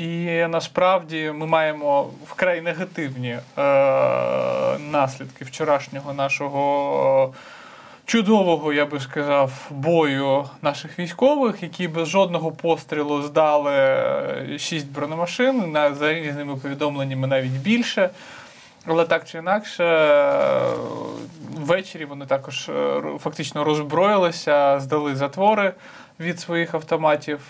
І насправді ми маємо вкрай негативні е, наслідки вчорашнього нашого чудового, я би сказав, бою наших військових, які без жодного пострілу здали шість бронемашин, на, за різними повідомленнями навіть більше. Але так чи інакше, ввечері вони також е, фактично роззброїлися, здали затвори від своїх автоматів,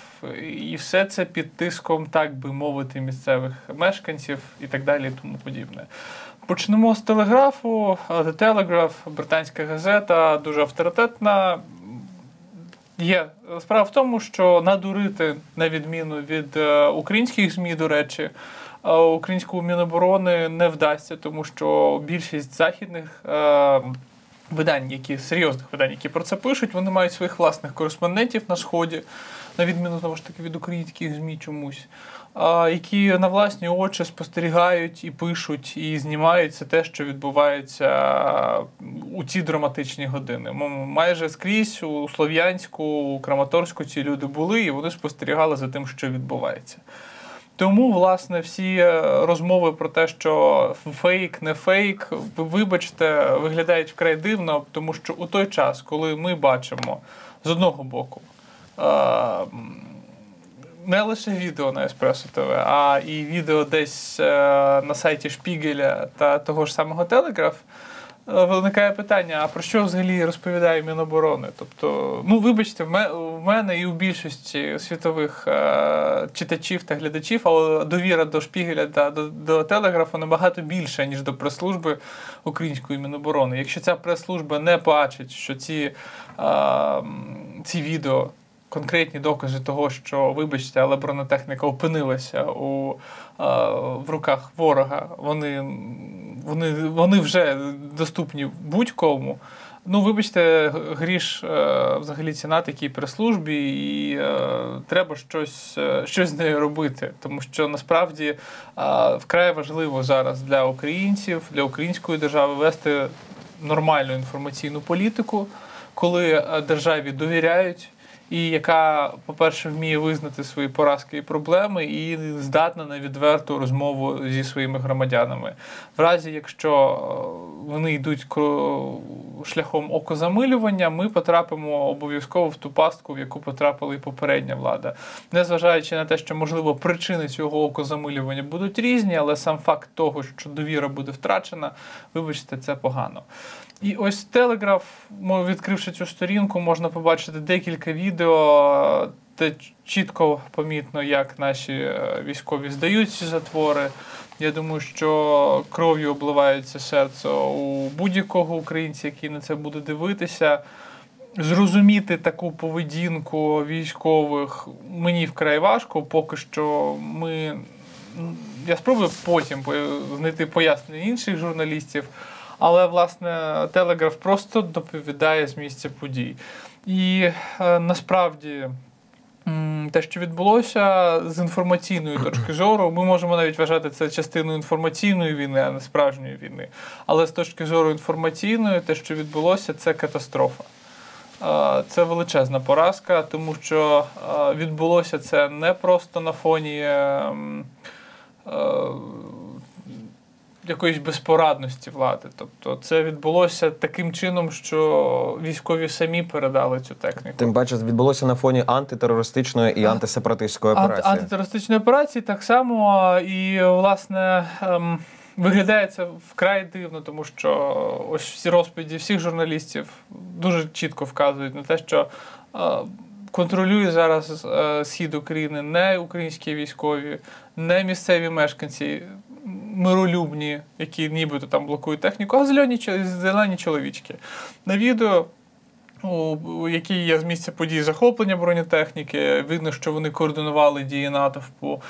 і все це під тиском, так би мовити, місцевих мешканців і так далі, і тому подібне. Почнемо з телеграфу. The Telegraph, британська газета, дуже авторитетна. Є справа в тому, що надурити, на відміну від е, українських ЗМІ, до речі, е, українському міноборони не вдасться, тому що більшість західних е, видань, які серйозних видань, які про це пишуть, вони мають своїх власних кореспондентів на сході, на відміну знову ж таки від українських ЗМІ чомусь які на власні очі спостерігають і пишуть, і знімають це те, що відбувається у ці драматичні години. Майже скрізь у Слов'янську, у Краматорську ці люди були, і вони спостерігали за тим, що відбувається. Тому, власне, всі е, розмови про те, що фейк, не фейк, вибачте, виглядають вкрай дивно, тому що у той час, коли ми бачимо з одного боку не лише відео на Еспресо ТВ, а і відео десь е, на сайті Шпігеля та того ж самого Телеграф. Е, виникає питання: а про що взагалі розповідає Міноборони? Тобто, ну вибачте, в мене і у більшості світових е, читачів та глядачів, але довіра до Шпігеля та до, до Телеграфу набагато більша, ніж до прес-служби української міноборони. Якщо ця прес-служба не бачить, що ці, ці відео конкретні докази того, що, вибачте, але бронетехніка опинилася у, в руках ворога. Вони, вони, Вони вже доступні будь-кому. Ну, вибачте, гріш е, взагалі ціна такій прес-службі, і е, треба щось е, щось з нею робити. Тому що насправді вкрай важливо зараз для українців, для української держави вести нормальну інформаційну політику, коли державі довіряють і яка, по-перше, вміє визнати свої поразки і проблеми, і здатна на відверту розмову зі своїми громадянами. В разі, якщо е, вони йдуть шляхом окозамилювання, ми потрапимо обов'язково в ту пастку, в яку потрапила і попередня влада, незважаючи на те, що можливо причини цього окозамилювання будуть різні, але сам факт того, що довіра буде втрачена, вибачте, це погано. І ось Телеграф, відкривши цю сторінку, можна побачити декілька відео, де чітко помітно, як наші е, військові здають ці затвори. Я думаю, що кров'ю обливається серце у будь-якого українця, який на це буде дивитися. Зрозуміти таку поведінку військових мені вкрай важко, поки що ми. Я спробую потім знайти пояснення інших журналістів. Але власне Телеграф просто доповідає з місця подій. І е, насправді. Те, що відбулося з інформаційної точки зору, ми можемо навіть вважати це частиною інформаційної війни, а не справжньої війни. Але з точки зору інформаційної, те, що відбулося, це катастрофа. Е, це величезна поразка, тому що е, відбулося це не просто на фоні ем, якоїсь безпорадності влади. Тобто це відбулося таким чином, що військові самі передали цю техніку. Тим паче відбулося на фоні антитерористичної і антисепаратистської операції. Анти- антитерористичної операції так само і власне. Ем, Виглядає це вкрай дивно, тому що ось всі розповіді всіх журналістів дуже чітко вказують на те, що е, контролює зараз е, схід України не українські військові, не місцеві мешканці миролюбні, які нібито там блокують техніку, а зелені зелені чоловічки. На відео. У якій є з місця подій захоплення бронетехніки, видно, що вони координували дії натовпу.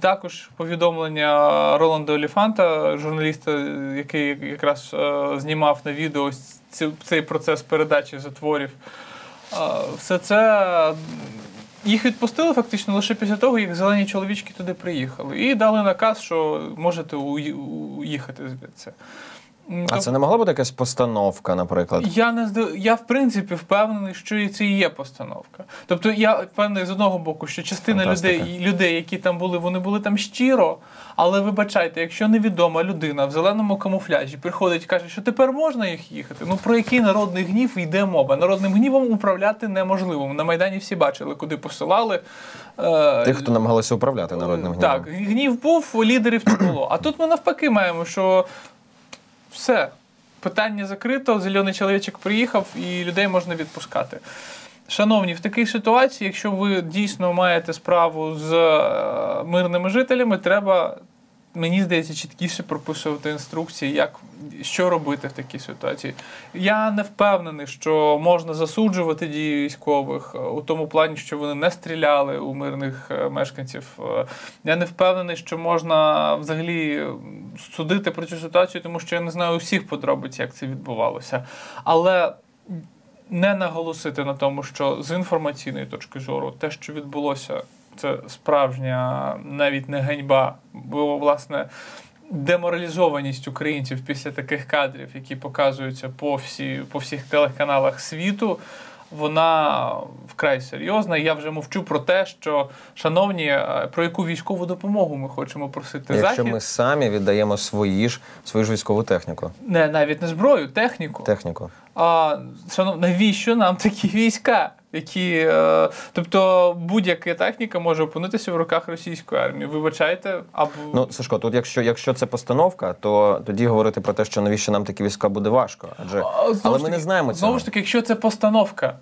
Також повідомлення Роланда Оліфанта, журналіста, який якраз е, знімав на відео цей процес передачі затворів. Е, все це їх відпустили фактично лише після того, як зелені чоловічки туди приїхали. І дали наказ, що можете уїхати звідси. А це не могла бути якась постановка, наприклад? Я не зда- я в принципі впевнений, що це і є постановка. Тобто я впевнений з одного боку, що частина Фантастика. людей, людей, які там були, вони були там щиро. Але вибачайте, якщо невідома людина в зеленому камуфляжі приходить і каже, що тепер можна їх їхати. Ну про який народний гнів йде мова? Народним гнівом управляти неможливо. На майдані всі бачили, куди посилали. Е, Тих, хто намагалися управляти народним гнівом. так, гнів був, лідерів не було. А тут ми навпаки маємо, що все, питання закрито, зелений чоловічок приїхав і людей можна відпускати. Шановні, в такій ситуації, якщо ви дійсно маєте справу з е, мирними жителями, треба, мені здається, чіткіше прописувати інструкції, як, що робити в такій ситуації. Я не впевнений, що можна засуджувати дії військових е, у тому плані, що вони не стріляли у мирних е, мешканців. Я не впевнений, що можна взагалі судити про цю ситуацію, тому що я не знаю усіх подробиць, як це відбувалося. Але не наголосити на тому, що з інформаційної точки зору те, що відбулося, це справжня навіть не ганьба, бо власне. Деморалізованість українців після таких кадрів, які показуються по, всі, по всіх телеканалах світу, вона вкрай серйозна. Я вже мовчу про те, що, шановні, е, про яку військову допомогу ми хочемо просити Якщо захід, ми самі віддаємо свої ж свою ж військову техніку. не навіть не зброю, техніку. Техніку. А шанов, навіщо нам такі війська? Які, е, тобто будь-яка техніка може опинитися в руках російської армії. Вибачайте, або Ну, Сашко, тут якщо, якщо це постановка, то тоді говорити про те, що навіщо нам такі війська буде важко. Адже А, знову але ми таки- не знаємо цього. Знову ж таки, якщо це постановка,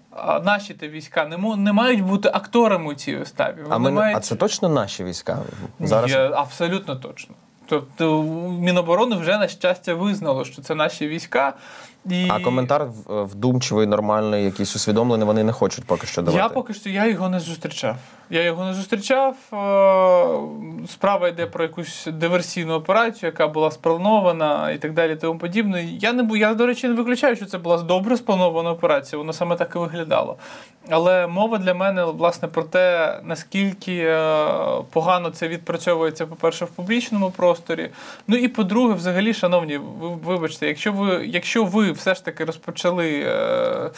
наші те війська не, не мають бути акторами у цій виставі. а, ми, мають... а це точно наші війська? Зараз Є, абсолютно точно. Тобто Міноборони вже на щастя визнало, що це наші війська. І... а коментар вдумчивий, нормальний, якийсь усвідомлений, вони не хочуть поки що давати. Я поки що я його не зустрічав. Я його не зустрічав. Е, Справа йде про якусь диверсійну операцію, яка була спланована і так далі. Тому подібне. Я не бу- я, до речі, не виключаю, що це була добре спланована операція. Воно саме так і виглядало. Але мова для мене власне про те, наскільки е, погано це відпрацьовується, по-перше, в публічному просторі. Ну і по-друге, взагалі, шановні, ви вибачте, якщо ви, якщо ви все ж таки розпочали. е,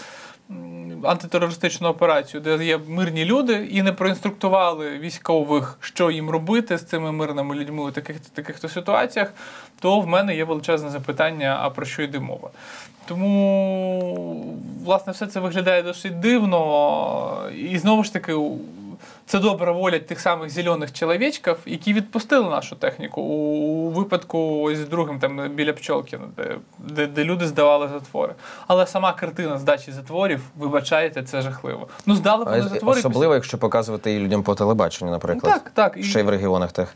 Антитерористичну операцію, де є мирні люди, і не проінструктували військових, що їм робити з цими мирними людьми у таких таких ситуаціях, то в мене є величезне запитання: а про що йде мова? Тому, власне, все це виглядає досить дивно. І знову ж таки, це добра воля тих самих зелених чоловічків, які відпустили нашу техніку у випадку ось з другим там біля Пчолкіна, де, де, де люди здавали затвори. Але сама картина здачі затворів, вибачаєте, це жахливо. Ну, здали вони затвори. Особливо, якщо показувати її людям по телебаченню, наприклад. наприклад. Так, так. Ще й в регіонах тих.